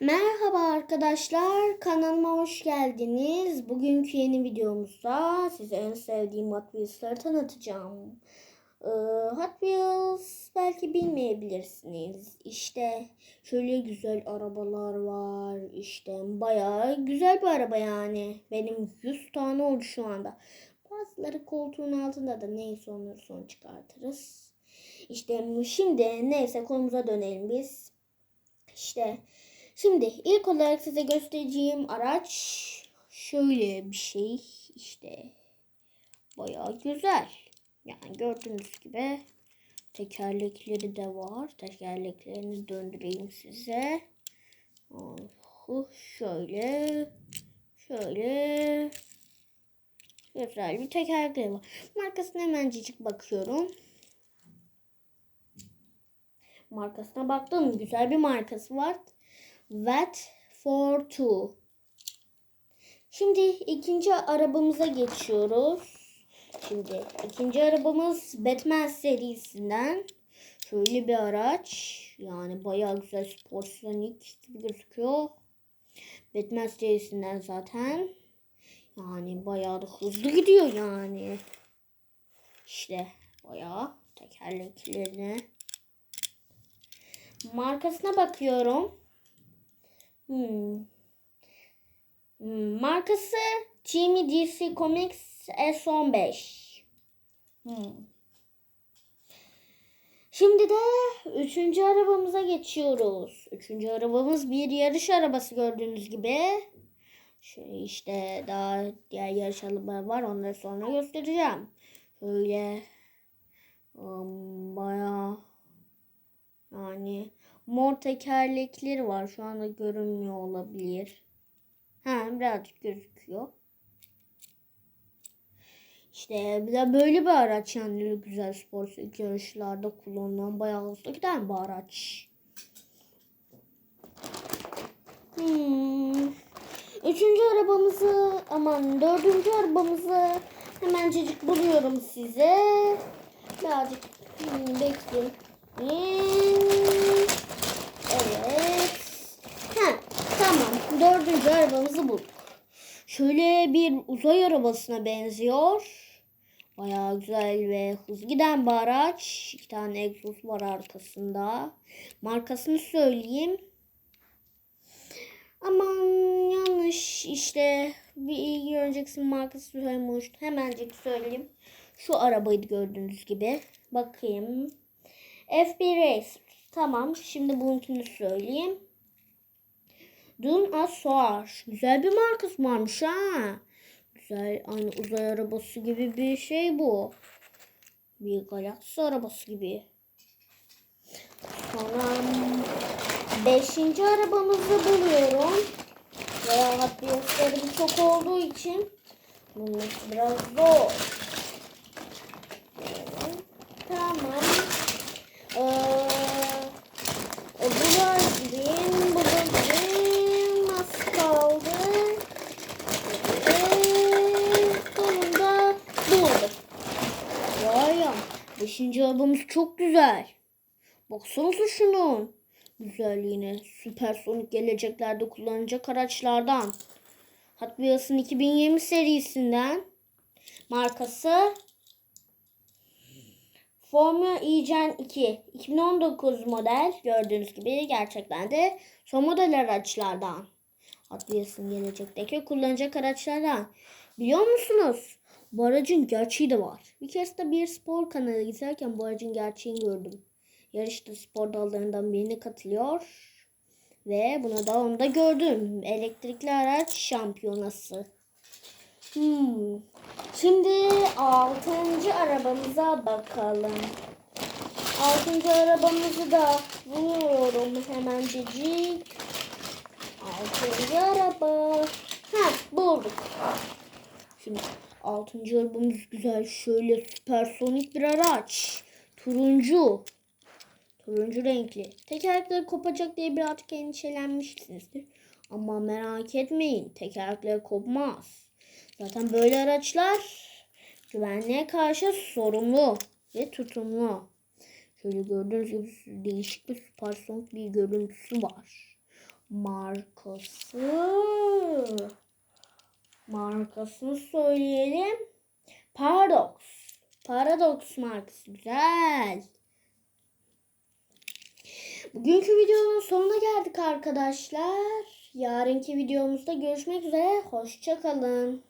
Merhaba arkadaşlar, kanalıma hoş geldiniz. Bugünkü yeni videomuzda size en sevdiğim Hot Wheels'ları tanıtacağım. Ee, Hot Wheels belki bilmeyebilirsiniz. İşte şöyle güzel arabalar var. İşte bayağı güzel bir araba yani. Benim 100 tane oldu şu anda. Bazıları koltuğun altında da neyse onları sonra çıkartırız. İşte şimdi neyse konumuza dönelim biz. İşte Şimdi ilk olarak size göstereceğim araç şöyle bir şey işte bayağı güzel. Yani gördüğünüz gibi tekerlekleri de var. Tekerleklerini döndüreyim size. Oh, şöyle şöyle güzel bir tekerlekleri var. Markasına hemencik bakıyorum. Markasına baktım. Güzel bir markası var. Wet for two. Şimdi ikinci arabamıza geçiyoruz. Şimdi ikinci arabamız Batman serisinden. Şöyle bir araç. Yani bayağı güzel sportsonik gibi gözüküyor. Batman serisinden zaten. Yani bayağı da hızlı gidiyor yani. İşte bayağı tekerleklerine. Markasına bakıyorum. Hmm. Hmm, Markası Jimmy DC Comics S15. Hmm. Şimdi de üçüncü arabamıza geçiyoruz. Üçüncü arabamız bir yarış arabası gördüğünüz gibi. Şöyle işte daha diğer yarış arabaları var. Onları sonra göstereceğim. Şöyle um, bayağı yani mor tekerlekleri var. Şu anda görünmüyor olabilir. Ha birazcık gözüküyor. İşte bir de böyle bir araç yani güzel spor yarışlarda kullanılan bayağı hızlı giden bir araç. Hmm. Üçüncü arabamızı aman dördüncü arabamızı hemencecik buluyorum size. Birazcık hmm, bekleyin. Hmm. Evet. Ha, tamam. Dördüncü arabamızı bulduk. Şöyle bir uzay arabasına benziyor. Bayağı güzel ve hızlı giden bir araç. İki tane egzoz var arkasında. Markasını söyleyeyim. Aman yanlış işte bir önceki markası söylemiştim. Hemencik söyleyeyim. Şu arabayı gördüğünüz gibi. Bakayım. F1 Racer. Tamam. Şimdi bununkini söyleyeyim. Dun Asuar. Güzel bir markası varmış ha. Güzel. Aynı uzay arabası gibi bir şey bu. Bir galaksi arabası gibi. Sonra beşinci arabamızı buluyorum. Veya Wheels'ları çok olduğu için bulması biraz zor. Tamam. Ee, bu da gireyim, bu da gireyim. Nasıl kaldı? Ee, sonunda buldum. Vay ya, beşinci arabamız çok güzel. Baksanıza şunun güzelliğine. Süpersonik geleceklerde kullanacak araçlardan. Hot Wheels'ın 2020 serisinden. Markası Formula E Gen 2 2019 model gördüğünüz gibi gerçekten de son model araçlardan. Hot Wheels'ın gelecekteki kullanacak araçlardan. Biliyor musunuz? Bu gerçeği de var. Bir kez de bir spor kanalı izlerken bu gerçeğini gördüm. Yarışta spor dallarından birine katılıyor. Ve bunu da onda gördüm. Elektrikli araç şampiyonası. Hmm. Şimdi altıncı arabamıza bakalım. Altıncı arabamızı da buluyorum hemencecik. Altıncı araba. Ha bulduk. Şimdi altıncı arabamız güzel şöyle süpersonik bir araç. Turuncu. Turuncu renkli. Tekerlekleri kopacak diye birazcık endişelenmişsinizdir. Ama merak etmeyin. Tekerlekleri kopmaz. Zaten böyle araçlar güvenliğe karşı sorumlu ve tutumlu. Şöyle gördüğünüz gibi değişik bir süpersonik bir görüntüsü var. markası. Markasını söyleyelim. Paradox. Paradox markası. Güzel. Bugünkü videonun sonuna geldik arkadaşlar. Yarınki videomuzda görüşmek üzere. Hoşçakalın.